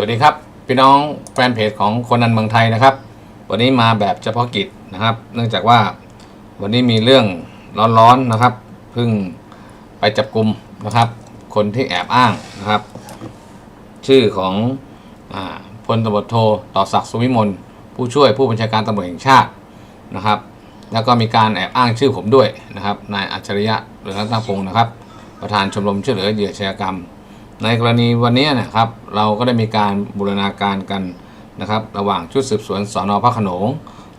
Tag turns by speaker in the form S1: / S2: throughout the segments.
S1: วัสดีครับ พี่น้องแฟนเพจของคนนันเมืองไทยนะครับ วันนี้มาแบบเฉพาะกิจนะครับ เนื่องจากว่าวันนี้มีเรื่องร้อนๆนะครับเพิ่งไปจับกลุ่มนะครับ คนที่แอบอ้างนะครับ ชื่อของอพลตำรวจโทต่อศักดิ์สุวิมลผู้ช่วยผู้บัญชาการตำรวจแห่งชาตินะครับ แล้วก็มีการแอบอ้างชื่อผมด้วยนะครับนายอัจฉริยะเรืองรัตนพงศ์นะครับ ประธานชมรมช่วยเหลือเหยื่ออาชญากรรม ในกรณีวันนี้นะครับเราก็ได้มีการบูรณาการกันนะครับ ระหว่างชุดสืบสวนสอนอพระขนง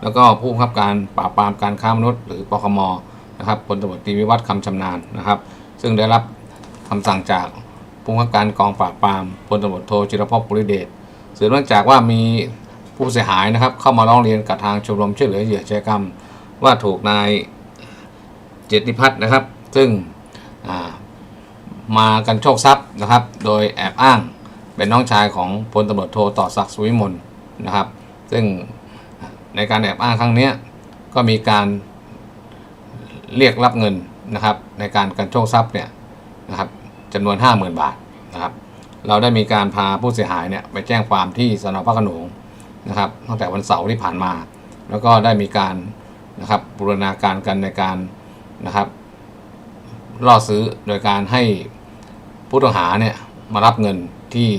S1: แล้วก็ผู้บังคับการปราบปรามการค้ามนุษย์หรือปคมนะครับพลตำรวจตรีวิวัฒน์คำชำนาญนะครับ ซึ่งได้รับคำสั่งจากผู้บังคับการกองปราบปรามพลตำรวจโทจิรพปุริเดชสืบเนื่องจากว่ามีผู้เสียหายนะครับ เข้ามาร้องเรียนกับทางชมรมช่วยเหลือเหยื่ออาชญากรรม ว่าถูกนายเจติพัฒน์นะครับ ซึ่งอ่า มากันโชคทรัพย์นะครับ โดยแอบอ้างเป็นน้องชายของพลตำรวจโทต่อศักดิ์สุวิมลนะครับ ซึ่งในการแอบอ้างครั้งนี้ก็มีการเรียกรับเงินนะครับ ในการกันโชคทรัพย์เนี่ยนะครับจำนวน 50,000 บาทนะครับ เราได้มีการพาผู้เสียหายเนี่ยไปแจ้งความที่สนพระขนงนะครับตั้งแต่วันเสาร์ที่ผ่านมา แล้วก็ได้มีการนะครับบูรณาการกันในการนะครับล่อซื้อโดยการให้ ผู้ต้องหาเนี่ยมารับเงินที่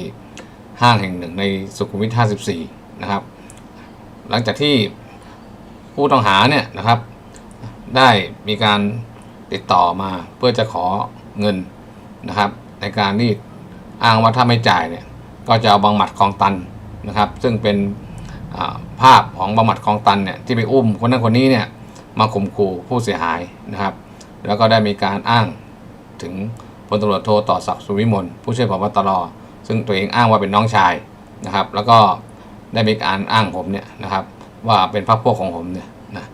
S1: ห้างแห่งหนึ่งในสุขุมวิท 54 นะครับ หลังจากที่ผู้ต้องหาเนี่ยนะครับ ได้มีการติดต่อมาเพื่อจะขอเงินนะครับ ในการที่อ้างว่าถ้าไม่จ่ายเนี่ยก็จะเอาบังหมัดคลองตันนะครับ ซึ่งเป็นภาพของบังหมัดคลองตันเนี่ยที่ไปอุ้มคนนั้นคนนี้เนี่ยมาข่มขู่ผู้เสียหายนะครับ แล้วก็ได้มีการอ้างถึง พลตำรวจโทต่อศักดิ์สุวิมลผู้ช่วยผบตรซึ่งตัวเองอ้างว่าเป็นน้องชายนะครับ แล้วก็ได้มีการอ้างผมเนี่ยนะครับ ว่าเป็นพรรคพวกของผมเนี่ยนะ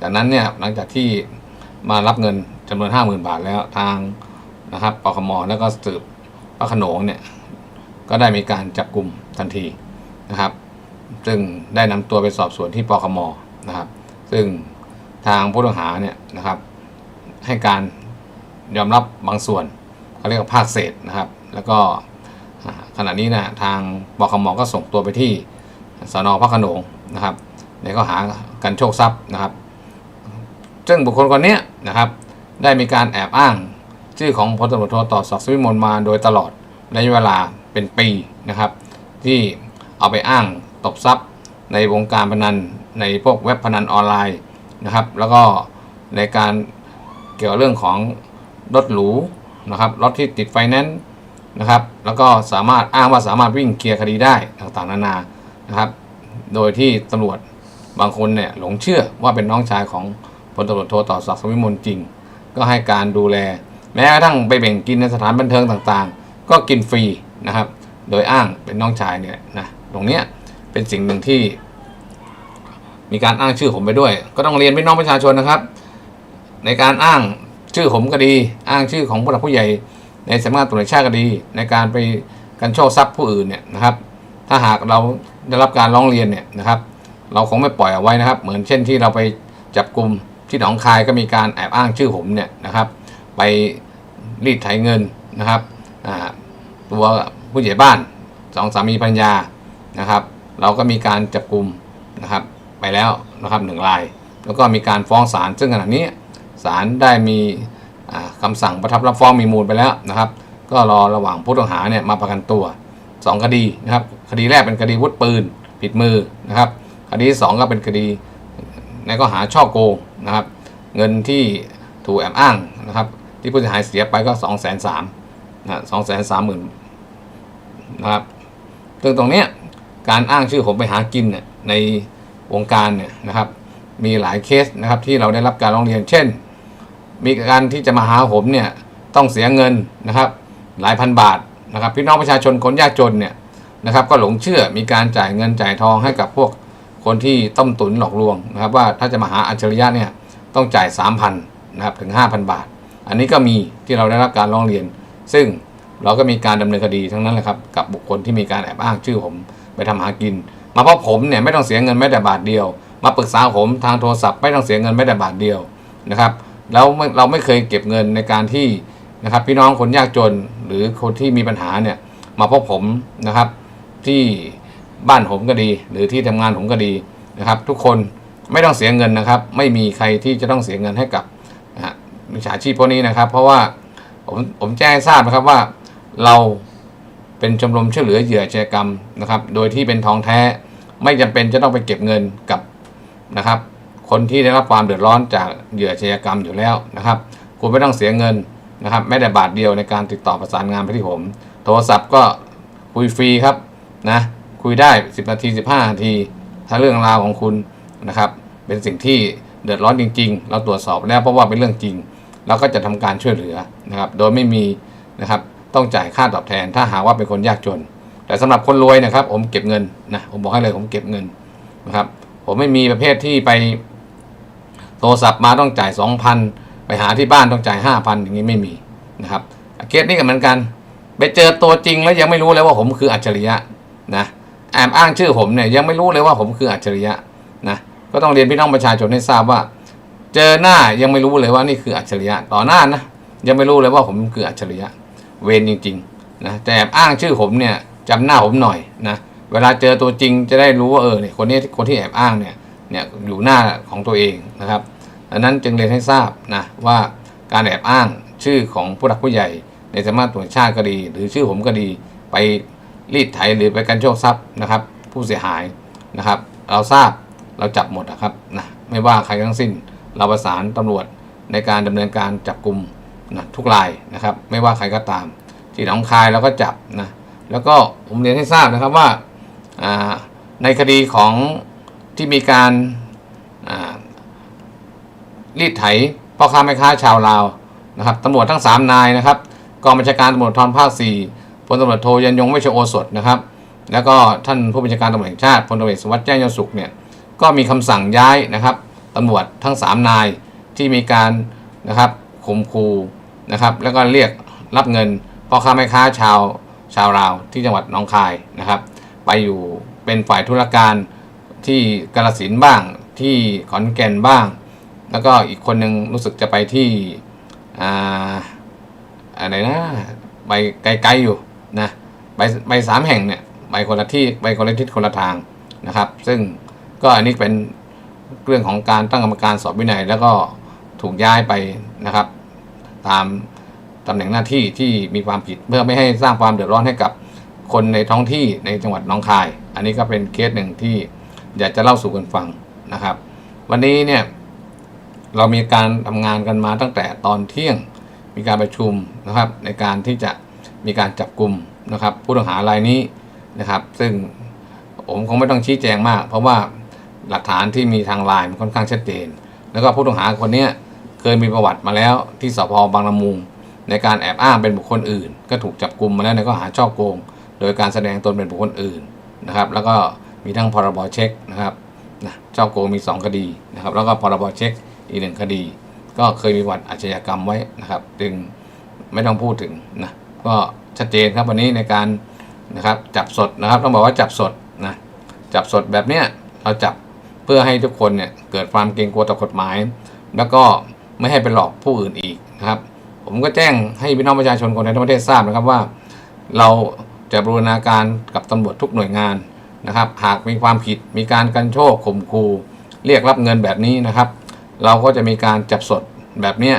S1: จากนั้นเนี่ยหลังจากที่มารับเงินจำนวนห้าหมื่นบาทแล้วทางนะครับปคมแล้วก็สืบพระขนงเนี่ยก็ได้มีการจับกลุ่มทันทีนะครับ ซึ่งได้นำตัวไปสอบสวนที่ปคมนะครับ ซึ่งทางผู้ต้องหาเนี่ยนะครับให้การยอมรับบางส่วน เขาเรียกว่าภาคเศษนะครับ แล้วก็ขณะนี้นะทางบคมก็ส่งตัวไปที่สนพระโขนงนะครับในข้อหากันโชคทรัพย์นะครับ ซึ่งบุคคลคนนี้นะครับ ได้มีการแอบอ้างชื่อของพลตำรวจโทต่อศักดิ์สุวิมลมาโดยตลอดในเวลาเป็นปีนะครับ ที่เอาไปอ้างตบทรัพย์ในวงการพนันในพวกเว็บพนันออนไลน์นะครับ แล้วก็ในการเกี่ยวเรื่องของรถหรู นะครับรถที่ติดไฟแนนซ์นะครับแล้วก็สามารถอ้างว่าสามารถวิ่งเคลียร์คดีได้ต่างๆนานานะครับ โดยที่ตำรวจบางคนเนี่ยหลงเชื่อว่าเป็นน้องชายของพลตำรวจโทต่อศักดิ์สุวิมลจริง ก็ให้การดูแล แม้กระทั่งไปแบ่งกินในสถานบันเทิงต่างๆ ก็กินฟรีนะครับ โดยอ้างเป็นน้องชายเนี่ยนะตรงเนี้ยเป็นสิ่งหนึ่งที่ มีการอ้างชื่อผมไปด้วย ก็ต้องเรียนพี่น้องประชาชนนะครับ ในการอ้าง ชื่อผมก็ดี อ้างชื่อของผู้หลักผู้ใหญ่ ในสำนักงานตำรวจแห่งชาติก็ดี ในการไปกันโชคทรัพย์ผู้อื่นเนี่ยนะครับ ถ้าหากเราได้รับการร้องเรียนเนี่ยนะครับ เราคงไม่ปล่อยเอาไว้นะครับ เหมือนเช่นที่เราไปจับกลุ่มที่หนองคายก็มีการแอบอ้างชื่อผมเนี่ยนะครับ ไปรีดไถเงินนะครับตัวผู้ใหญ่บ้านสองสามีภรรยานะครับ เราก็มีการจับกลุ่มนะครับไปแล้วนะครับหนึ่งราย แล้วก็มีการฟ้องศาลซึ่งขณะนี้ ศาลได้มีอ่าคำสั่งประทับรับฟ้องมีมูลไปแล้วนะครับ ก็รอระหว่างผู้ต้องหาเนี่ยมาประกันตัวสองคดีนะครับคดีแรกเป็นคดีวุฒิปืนผิดมือนะครับ คดีที่สองก็เป็นคดีในข้อหาช่อโกงนะครับ เงินที่ถูกแอบอ้างนะครับ ที่ผู้เสียหายเสียไปก็สองแสนสามนะสองแสนสามหมื่นนะครับซึ่งตรงเนี้ยการอ้างชื่อผมไปหากินเนี่ยในวงการเนี่ยนะครับ มีหลายเคสนะครับที่เราได้รับการร้องเรียนเช่น มีการที่จะมาหาผมเนี่ยต้องเสียเงินนะครับหลายพันบาทนะครับพี่น้องประชาชนคนยากจนเนี่ยนะครับก็หลงเชื่อมีการจ่ายเงินจ่ายทองให้กับพวกคนที่ต้มตุ๋นหลอกลวงนะครับว่าถ้าจะมาหาอัจฉริยะเนี่ยต้องจ่าย 3,000นะครับถึง 5,000 บาท อันนี้ก็มีที่เราได้รับการร้องเรียน ซึ่งเราก็มีการดำเนินคดีทั้งนั้นแหละครับกับบุคคลที่มีการแอบอ้างชื่อผมไปทำหากิน มาเพราะผมเนี่ยไม่ต้องเสียเงินแม้แต่บาทเดียว มาปรึกษาผมทางโทรศัพท์ไม่ต้องเสียเงินแม้แต่บาทเดียวนะครับ แล้วเราไม่เคยเก็บเงินในการที่นะครับพี่น้องคนยากจนหรือคนที่มีปัญหาเนี่ยมาพบผมนะครับ ที่บ้านผมก็ดี หรือที่ทำงานผมก็ดีนะครับ ทุกคนไม่ต้องเสียเงินนะครับ ไม่มีใครที่จะต้องเสียเงินให้กับนะฮะมิจฉาชีพพวกนี้นะครับ เพราะว่าผมผมแจ้งให้ทราบนะครับว่าเราเป็นชมรมช่วยเหลือเหยื่ออาชญากรรมนะครับ โดยที่เป็นทองแท้ ไม่จำเป็นจะต้องไปเก็บเงินกับนะครับ คนที่ได้รับความเดือดร้อนจากเหยื่ออาชญากรรมอยู่แล้วนะครับ คุณไม่ต้องเสียเงินนะครับแม้แต่บาทเดียวในการติดต่อประสานงานไปที่ผม โทรศัพท์ก็คุยฟรีครับนะคุยได้ 10 นาที 15 นาที ถ้าเรื่องราวของคุณนะครับ เป็นสิ่งที่เดือดร้อนจริง ๆ เราตรวจสอบแล้วเพราะว่าเป็นเรื่องจริง เราก็จะทำการช่วยเหลือนะครับ โดยไม่มีนะครับต้องจ่ายค่าตอบแทน ถ้าหากว่าเป็นคนยากจน แต่สำหรับคนรวยนะครับ ผมเก็บเงินนะผมบอกให้เลยผมเก็บเงินนะครับ ผมไม่มีประเภทที่ไป โทรศัพท์มาต้องจ่าย 2,000 ไปหาที่บ้านต้องจ่าย 5,000 อย่างนี้ไม่มีนะครับเคสนี้ก็เหมือนกัน ไปเจอตัวจริงแล้วยังไม่รู้เลยว่าผมคืออัจฉริยะนะแอบอ้างชื่อผมเนี่ยยังไม่รู้เลยว่าผมคืออัจฉริยะนะก็ต้องเรียนพี่น้องประชาชนให้ทราบว่า เจอหน้ายังไม่รู้เลยว่านี่คืออัจฉริยะต่อหน้านะยังไม่รู้เลยว่าผมคืออัจฉริยะ เวรจริงๆนะแต่แอบอ้างชื่อผมเนี่ยจำหน้าผมหน่อยนะเวลาเจอตัวจริงจะได้รู้ว่าเออเนี่ยคนนี้คนที่แอบอ้างเนี่ย เนี่ยอยู่หน้าของตัวเองนะครับดังนั้นจึงเรียนให้ทราบนะว่าการแอบอ้างชื่อของผู้หลักผู้ใหญ่ ในสำนักตรวจชาติก็ดี หรือชื่อผมก็ดีไปรีดไถหรือไปกันโชคทรัพย์นะครับ ผู้เสียหายนะครับ เราทราบเราจับหมดนะครับนะไม่ว่าใครทั้งสิ้น เราประสานตำรวจในการดำเนินการจับกลุ่มนะทุกรายนะครับ ไม่ว่าใครก็ตาม ที่หนองคายเราก็จับนะแล้วก็ผมเรียนให้ทราบนะครับว่าในคดีของ ที่มีการรีดไถพ่อค้าแม่ค้าชาวลาวนะครับตำรวจทั้ง 3 นายนะครับกองบัญชาการตำรวจทรภาค4พลตำรวจโทยันยงเวชโอสถนะครับ แล้วก็ท่านผู้บัญชาการตำรวจแห่งชาติพลตำรวจสุวัสดิ์แจ้งยอดสุขเนี่ยก็มีคำสั่งย้ายนะครับตำรวจทั้ง 3 นายที่มีการนะครับข่มขู่นะครับแล้วก็เรียกรับเงินพ่อค้าแม่ค้าชาวชาวลาวที่จังหวัดหนองคายนะครับ ไปอยู่เป็นฝ่ายธุรการ ที่กาลสินบ้างที่ขอนแก่นบ้าง แล้วก็อีกคนหนึ่งรู้สึกจะไปที่อ่าอะไรนะไปไกลๆอยู่นะไปไปสามแห่งเนี่ยไปคนละที่ไปคนละทิศคนละทางนะครับ ซึ่งก็อันนี้เป็นเรื่องของการตั้งกรรมการสอบวินัย แล้วก็ถูกย้ายไปนะครับ ตามตำแหน่งหน้าที่ที่มีความผิดเพื่อไม่ให้สร้างความเดือดร้อนให้กับคนในท้องที่ในจังหวัดหนองคาย อันนี้ก็เป็นเคสหนึ่งที่ อยากจะเล่าสู่กันฟังนะครับ วันนี้เนี่ยเรามีการทำงานกันมาตั้งแต่ตอนเที่ยงมีการประชุมนะครับ ในการที่จะมีการจับกลุ่มนะครับ ผู้ต้องหารายนี้นะครับ ซึ่งผมคงไม่ต้องชี้แจงมาก เพราะว่าหลักฐานที่มีทางไลน์มันค่อนข้างชัดเจน แล้วก็ผู้ต้องหาคนนี้เคยมีประวัติมาแล้วที่สพบางละมุง ในการแอบอ้างเป็นบุคคลอื่น ก็ถูกจับกลุ่มมาแล้วในข้อหาช่อโกง โดยการแสดงตนเป็นบุคคลอื่นนะครับ แล้วก็ มีทั้งพรบเช็คนะครับนะช่อโกงมี 2 คดีนะครับ แล้วก็พรบเช็คอีกหนึ่งคดี ก็เคยมีวัติอาชญากรรมไว้นะครับ จึงไม่ต้องพูดถึงนะก็ชัดเจนครับวันนี้ในการนะครับจับสดนะครับต้องบอกว่าจับสดนะจับสดแบบเนี้ยเราจับเพื่อให้ทุกคนเนี่ยเกิดความเกรงกลัวต่อกฎหมาย แล้วก็ไม่ให้ไปหลอกผู้อื่นอีกนะครับ ผมก็แจ้งให้พี่น้องประชาชนคนในทั้งประเทศทราบนะครับว่า เราจะบรูรณาการกับตำรวจทุกหน่วยงาน นะครับ หากมีความผิดมีการกันโชคข่มขู่เรียกรับเงินแบบนี้นะครับ เราก็จะมีการจับสดแบบเนี้ย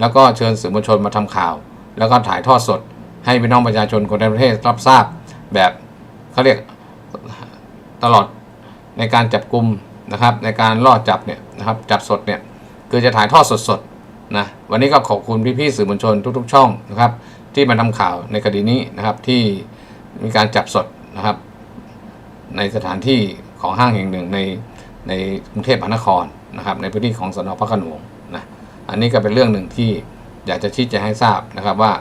S1: แล้วก็เชิญสื่อมวลชนมาทำข่าว แล้วก็ถ่ายทอดสด ให้พี่น้องประชาชนคนในประเทศรับทราบแบบเขาเรียกตลอดในการจับกลุ่มนะครับ ในการล่อจับเนี่ยนะครับจับสดเนี่ยคือจะถ่ายทอดสดๆนะวันนี้ก็ขอบคุณพี่ๆสื่อมวลชนทุก ๆ ช่องนะครับ ที่มาทำข่าวในคดีนี้นะครับที่มีการจับสดนะครับ ในสถานที่ของห้างแห่งหนึ่งในในกรุงเทพมหานครนะครับในพื้นที่ของสนพระขนงนะอันนี้ก็เป็นเรื่องหนึ่งที่อยากจะชี้แจงให้ทราบนะครับว่า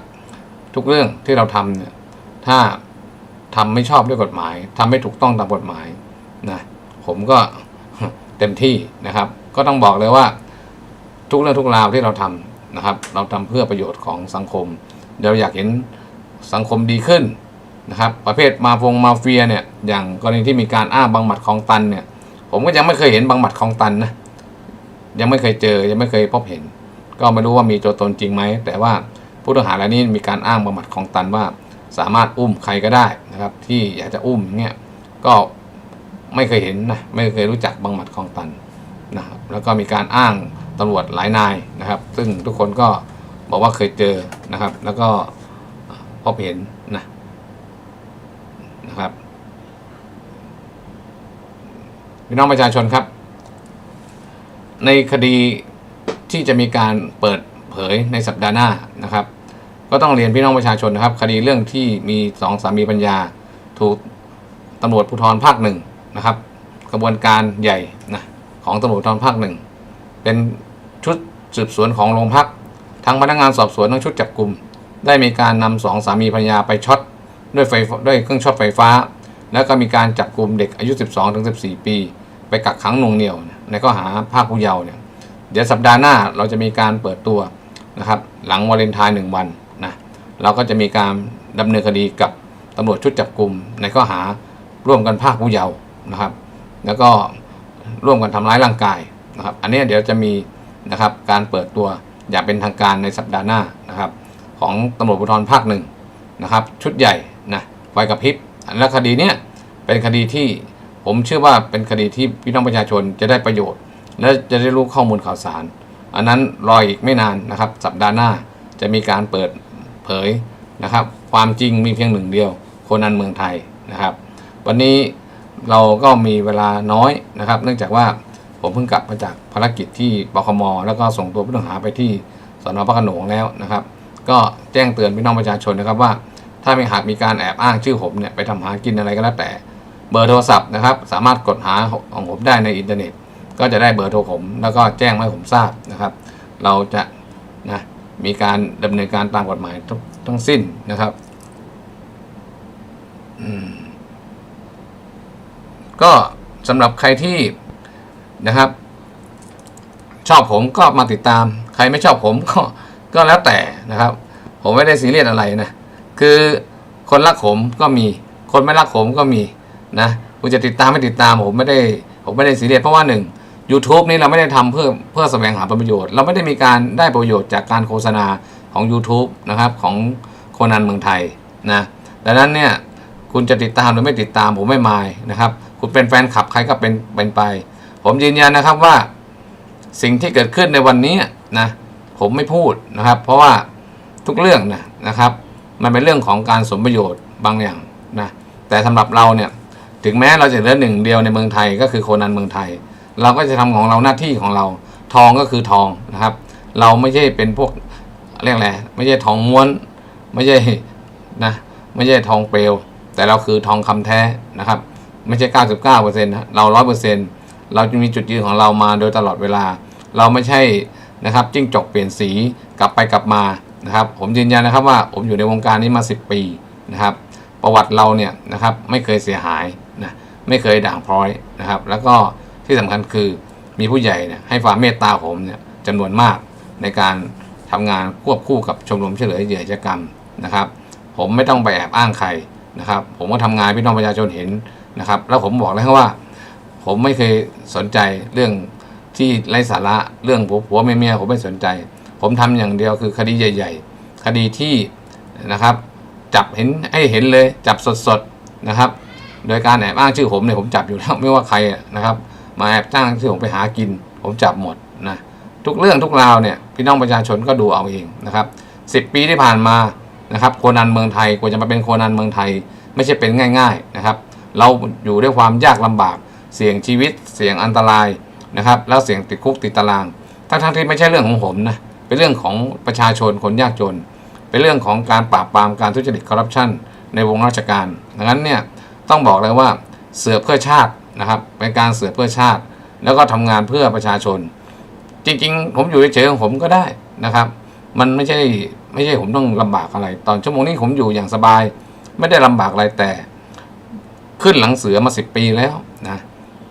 S1: ทุกเรื่องที่เราทำเนี่ยถ้าทำไม่ชอบด้วยกฎหมายทำไม่ถูกต้องตามกฎหมายนะผมก็เต็มที่นะครับ ก็ต้องบอกเลยว่า ทุกเรื่องทุกราวที่เราทำนะครับ เราทำเพื่อประโยชน์ของสังคมเราอยากเห็นสังคมดีขึ้น นะครับประเภทมาฟงมาเฟียเนี่ยอย่างกรณีที่มีการอ้างบางหมัดของตันเนี่ยผมก็ยังไม่เคยเห็นบางหมัดของตันนะยังไม่เคยเจอยังไม่เคยพบเห็น ก็ไม่รู้ว่ามีตัวตนจริงไหมแต่ว่าผู้ต้องหารายนี้มีการอ้างบางหมัดของตันว่า สามารถอุ้มใครก็ได้นะครับที่อยากจะอุ้มเนี่ยก็ไม่เคยเห็นนะไม่เคยรู้จักบังหมัดคลองตันนะครับแล้วก็มีการอ้างตำรวจหลายนายนะครับ ซึ่งทุกคนก็บอกว่าเคยเจอนะครับ แล้วก็พบเห็น นะครับพี่น้องประชาชนครับ ในคดีที่จะมีการเปิดเผยในสัปดาห์หน้านะครับ ก็ต้องเรียนพี่น้องประชาชนนะครับ คดีเรื่องที่มีสองสามีปัญญา ถูกตำรวจภูธรภาคหนึ่งนะครับ กระบวนการใหญ่นะของตำรวจภูธรภาคหนึ่งเป็นชุดสืบสวนของโรงพักทั้งพนักงานสอบสวนทั้งชุดจับกลุ่มได้มีการนำสองสามีภรรยาไปช็อต ด้วยไฟด้วยเครื่องช็อตไฟฟ้า แล้วก็มีการจับกลุ่มเด็กอายุ 12-14 ปี ไปกักขังนงเหนียว ในข้อหาภาคผู้เยาว์เนี่ยเดี๋ยวสัปดาห์หน้าเราจะมีการเปิดตัวนะครับหลังวาเลนไทน์หนึ่งวันนะเราก็จะมีการดำเนินคดีกับตำรวจชุดจับกลุ่มในข้อหาร่วมกันภาคผู้เยาว์นะครับ แล้วก็ร่วมกันทำร้ายร่างกายนะครับอันนี้เดี๋ยวจะมีนะครับการเปิดตัวอย่างเป็นทางการในสัปดาห์หน้านะครับของตำรวจภูธรภาคหนึ่งนะครับชุดใหญ่ นะไฟกระพริบและคดีเนี้ยเป็นคดีที่ผมเชื่อว่าเป็นคดีที่พี่น้องประชาชนจะได้ประโยชน์ และจะได้รู้ข้อมูลข่าวสาร อันนั้นรออีกไม่นานนะครับ สัปดาห์หน้าจะมีการเปิดเผยนะครับ ความจริงมีเพียงหนึ่งเดียว คนนันเมืองไทยนะครับ วันนี้เราก็มีเวลาน้อยนะครับ เนื่องจากว่าผมเพิ่งกลับมาจากภารกิจที่ปคมแล้วก็ส่งตัวผู้ต้องหาไปที่สนพระโขนงแล้วนะครับ ก็แจ้งเตือนพี่น้องประชาชนนะครับว่า ถ้ามีหากมีการแอบอ้างชื่อผมเนี่ยไปทำหากินอะไรก็แล้วแต่ เบอร์โทรศัพท์นะครับ สามารถกดหาของผมได้ในอินเทอร์เน็ต ก็จะได้เบอร์โทรผม แล้วก็แจ้งให้ผมทราบนะครับ เราจะนะมีการดำเนินการตามกฎหมายทั้งสิ้นนะครับก็สำหรับใครที่นะครับ ชอบผมก็มาติดตาม ใครไม่ชอบผมก็ก็แล้วแต่นะครับ ผมไม่ได้ซีเรียสอะไรนะ คือคนรักผมก็มี คนไม่รักผมก็มีนะคุณจะติดตามไม่ติดตามผมไม่ได้ผมไม่ได้ซีเรียสเพราะว่าหนึ่ง YouTube นี่เราไม่ได้ทำเพื่อเพื่อแสวงหาประโยชน์ เราไม่ได้มีการได้ประโยชน์จากการโฆษณาของ YouTube นะครับของโคนันเมืองไทยนะดังนั้นเนี่ยคุณจะติดตามหรือไม่ติดตามผมไม่มายนะครับ คุณเป็นแฟนคลับใครก็เป็นเป็นไป ผมยืนยันนะครับว่าสิ่งที่เกิดขึ้นในวันนี้นะผมไม่พูดนะครับ เพราะว่าทุกเรื่องนะนะครับ มันเป็นเรื่องของการสมประโยชน์บางอย่างนะแต่สำหรับเราเนี่ยถึงแม้เราจะเหลือหนึ่งเดียวในเมืองไทยก็คือโคนันเมืองไทย เราก็จะทำของเราหน้าที่ของเรา ทองก็คือทองนะครับ เราไม่ใช่เป็นพวกเรียกอะไรไม่ใช่ทองม้วน ไม่ใช่นะไม่ใช่ทองเปลว แต่เราคือทองคำแท้นะครับ ไม่ใช่ 99%นะเรา100%เราจะมีจุดยืนของเรามาโดยตลอดเวลา เราไม่ใช่นะครับจิ้งจกเปลี่ยนสีกลับไปกลับมา นะครับ ผมยืนยันนะครับว่าผมอยู่ในวงการนี้มา 10 ปีนะครับ ประวัติเราเนี่ยนะครับไม่เคยเสียหายนะไม่เคยด่างพร้อยนะครับ แล้วก็ที่สำคัญคือมีผู้ใหญ่เนี่ยให้ความเมตตาผมเนี่ยจำนวนมากในการทำงานควบคู่กับชมรมเหลือเหยื่ออาชญากรรมนะครับ ผมไม่ต้องไปแอบอ้างใครนะครับ ผมก็ทำงานพี่น้องประชาชนเห็นนะครับ แล้วผมบอกแล้วว่า ผมไม่เคยสนใจเรื่องที่ไร้สาระเรื่องผัวผัวเมียเมียผมไม่สนใจ ผมทำอย่างเดียวคือคดีใหญ่ ๆ คดีที่นะครับจับเห็นให้เห็นเลยจับสดๆนะครับ โดยการแอบอ้างชื่อผมเนี่ยผมจับอยู่แล้วไม่ว่าใครนะครับ มาแอบจ้างชื่อผมไปหากิน ผมจับหมดนะทุกเรื่องทุกราวเนี่ยพี่น้องประชาชนก็ดูเอาเองนะครับสิบปีที่ผ่านมานะครับโคนันเมืองไทยกว่าจะมาเป็นโคนันเมืองไทย ไม่ใช่เป็นง่าย ๆนะครับ เราอยู่ด้วยความยากลำบาก เสี่ยงชีวิตเสี่ยงอันตรายนะครับ แล้วเสี่ยงติดคุกติดตาราง ทั้งๆที่ไม่ใช่เรื่องของผมนะ เป็นเรื่องของประชาชนคนยากจน เป็นเรื่องของการปราบปรามการทุจริตคอร์รัปชันในวงราชการ ดังนั้นเนี่ยต้องบอกเลยว่าเสือเพื่อชาตินะครับเป็นการเสือเพื่อชาติ แล้วก็ทำงานเพื่อประชาชน จริงๆ ผมอยู่เฉยๆของผมก็ได้นะครับ มันไม่ใช่ไม่ใช่ผมต้องลำบากอะไร ตอนชั่วโมงนี้ผมอยู่อย่างสบาย ไม่ได้ลำบากอะไรแต่ ขึ้นหลังเสือมาสิบปีแล้วนะ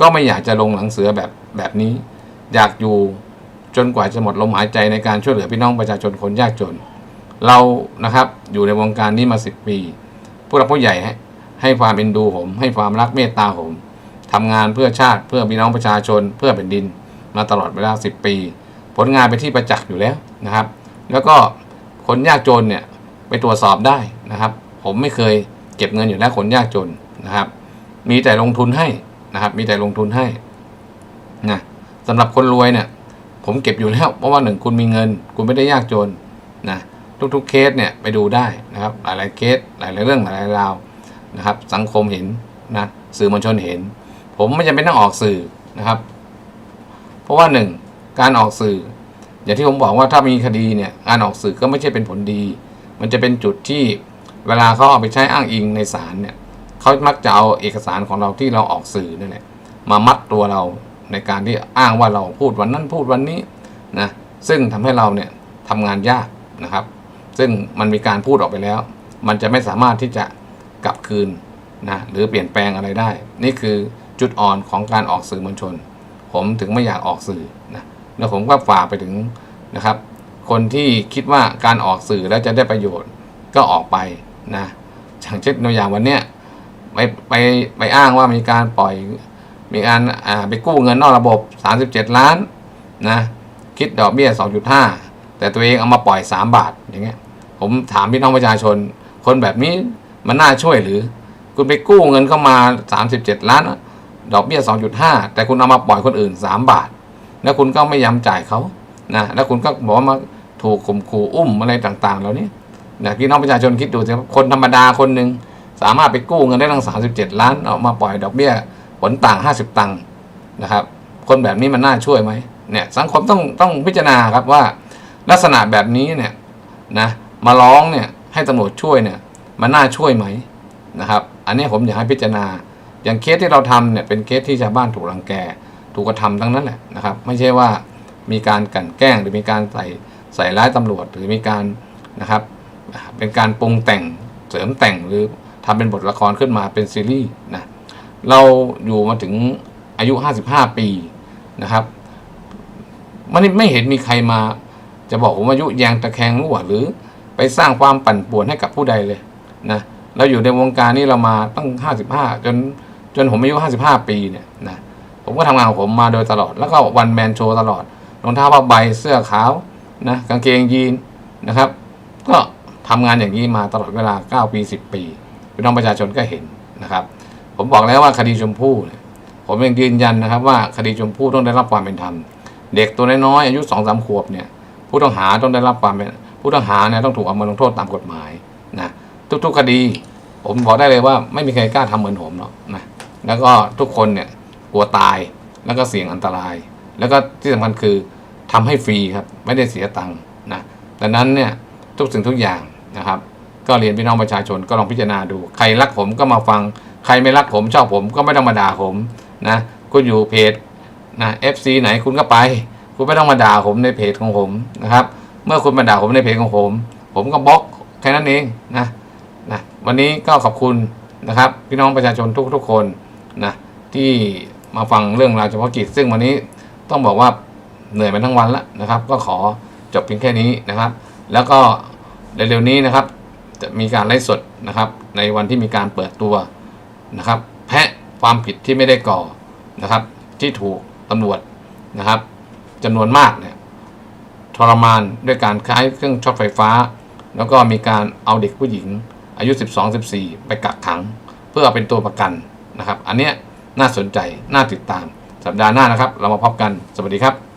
S1: ก็ไม่อยากจะลงหลังเสือแบบแบบนี้ อยากอยู่ จนกว่าจะหมดลมหายใจในการช่วยเหลือพี่น้องประชาชนคนยากจน เรานะครับอยู่ในวงการนี้มาสิบปี ผู้หลักผู้ใหญ่ให้ความเอ็นดูผม ให้ความรักเมตตาผมทำงานเพื่อชาติเพื่อพี่น้องประชาชนเพื่อแผ่นดิน มาตลอดเวลาสิบปี ผลงานไปนที่ประจักษ์อยู่แล้วนะครับ แล้วก็คนยากจนเนี่ยไปตรวจสอบได้นะครับ ผมไม่เคยเก็บเงินอยู่แล้วคนยากจนนะครับ มีแต่ลงทุนให้นะครับ มีแต่ลงทุนให้นะสำหรับคนรวยเนี่ย ผมเก็บอยู่แล้วเพราะว่าหนึ่งคุณมีเงิน คุณไม่ได้ยากจนนะทุกๆเคสเนี่ยไปดูได้นะครับหลายๆเคสหลายๆเรื่องหลายๆราวนะครับ สังคมเห็นนะสื่อมวลชนเห็น ผมไม่จำเป็นต้องออกสื่อนะครับ เพราะว่าหนึ่งการออกสื่อ อย่างที่ผมบอกว่าถ้ามีคดีเนี่ยการออกสื่อก็ไม่ใช่เป็นผลดี มันจะเป็นจุดที่เวลาเขาเอาไปใช้อ้างอิงในศาลเนี่ยเขามักจะเอาเอกสารของเราที่เราออกสื่อนั่นแหละมามัดตัวเรา ในการที่อ้างว่าเราพูดวันนั้นพูดวันนี้นะซึ่งทำให้เราเนี่ยทำงานยากนะครับ ซึ่งมันมีการพูดออกไปแล้ว มันจะไม่สามารถที่จะกลับคืนนะหรือเปลี่ยนแปลงอะไรได้ นี่คือจุดอ่อนของการออกสื่อมวลชน ผมถึงไม่อยากออกสื่อนะแล้วผมก็ฝากไปถึงนะครับ คนที่คิดว่าการออกสื่อแล้วจะได้ประโยชน์ก็ออกไปนะอย่างเช่นตัวอย่างวันเนี้ยไปไปไปอ้างว่ามีการปล่อย มีการไปกู้เงินนอกระบบ 37 ล้านนะคิดดอกเบี้ย 2.5 แต่ตัวเองเอามาปล่อย 3 บาทอย่างเงี้ยผมถามพี่น้องประชาชน คนแบบนี้มันน่าช่วยหรือ คุณไปกู้เงินเข้ามา 37 ล้าน ดอกเบี้ย 2.5 แต่คุณเอามาปล่อยคนอื่น 3 บาท แล้วคุณก็ไม่ยอมจ่ายเขานะแล้วคุณก็บอกว่ามาถูกข่มขู่อุ้มอะไรต่างๆเหล่านี้นะพี่น้องประชาชนคิดดูสิครับคนธรรมดาคนหนึ่งสามารถไปกู้เงินได้ตั้ง37 ล้านเอามาปล่อยดอกเบี้ย ผลต่าง 50 ตังค์นะครับ คนแบบนี้มันน่าช่วยไหมเนี่ยสังคมต้องต้องพิจารณาครับว่าลักษณะแบบนี้เนี่ยนะมาร้องเนี่ยให้ตำรวจช่วยเนี่ยมันน่าช่วยไหมนะครับ อันนี้ผมอยากให้พิจารณา อย่างเคสที่เราทำเนี่ยเป็นเคสที่ชาวบ้านถูกรังแกถูกกระทำทั้งนั้นแหละนะครับ ไม่ใช่ว่ามีการกลั่นแกล้งหรือมีการใส่ใส่ร้ายตำรวจหรือมีการนะครับเป็นการปรุงแต่งเสริมแต่งหรือทำเป็นบทละครขึ้นมาเป็นซีรีส์นะ เราอยู่มาถึงอายุ 55 ปีนะครับ มันไม่เห็นมีใครมา จะบอกผมอายุแยงตะแคงรั่วหรือไปสร้างความปั่นป่วนให้กับผู้ใดเลยนะเราอยู่ในวงการนี้เรามาตั้ง 55 จนจนผมอายุ 55 ปีเนี่ยนะผมก็ทำงานของผมมาโดยตลอด แล้วก็วันแมนโชว์ตลอดรองเท้าผ้าใบเสื้อขาวนะกางเกงยีนนะครับ ก็ทำงานอย่างนี้มาตลอดเวลา 9 ปี 10 ปีพี่น้องประชาชนก็เห็นนะครับ ผมบอกแล้วว่าคดีชมพู่เนี่ยผมยังยืนยันนะครับ ว่าคดีชมพู่ต้องได้รับความเป็นธรรมเด็กตัวน้อยๆอายุสองสามขวบเนี่ย ผู้ต้องหาต้องได้รับความเป็นผู้ต้องหาเนี่ยต้องถูกเอามาลงโทษตามกฎหมายนะทุกๆคดี ผมบอกได้เลยว่าไม่มีใครกล้าทำเหมือนผมหรอกนะแล้วก็ทุกคนเนี่ยกลัวตายแล้วก็เสี่ยงอันตราย แล้วก็ที่สำคัญคือทำให้ฟรีครับไม่ได้เสียตังค์นะดังนั้นเนี่ยทุกสิ่งทุกอย่างนะครับ ก็เรียนพี่น้องประชาชนก็ลองพิจารณาดู ใครรักผมก็มาฟัง ใครไม่รักผมชอบผมก็ไม่ต้องมาด่าผมนะคุณอยู่เพจนะ FC ไหนคุณก็ไป คุณไม่ต้องมาด่าผมในเพจของผมนะครับ เมื่อคุณมาด่าผมในเพจของผม ผมก็บล็อกแค่นั้นเองนะนะวันนี้ก็ขอบคุณนะครับ พี่น้องประชาชนทุกๆคนนะที่มาฟังเรื่องราวเฉพาะกิจ ซึ่งวันนี้ต้องบอกว่าเหนื่อยมาทั้งวันแล้วนะครับ ก็ขอจบเพียงแค่นี้นะครับ แล้วก็เร็วๆนี้นะครับ จะมีการไลฟ์สดนะครับ ในวันที่มีการเปิดตัว นะครับ แพะความผิดที่ไม่ได้ก่อนะครับ ที่ถูกตำรวจนะครับจำนวนมากเนี่ยทรมานด้วยการใช้เครื่องช็อตไฟฟ้า แล้วก็มีการเอาเด็กผู้หญิง อายุ 12-14 ไปกักขัง เพื่อเอาเป็นตัวประกันนะครับ อันเนี้ยน่าสนใจ น่าติดตาม สัปดาห์หน้านะครับ เรามาพบกัน สวัสดีครับ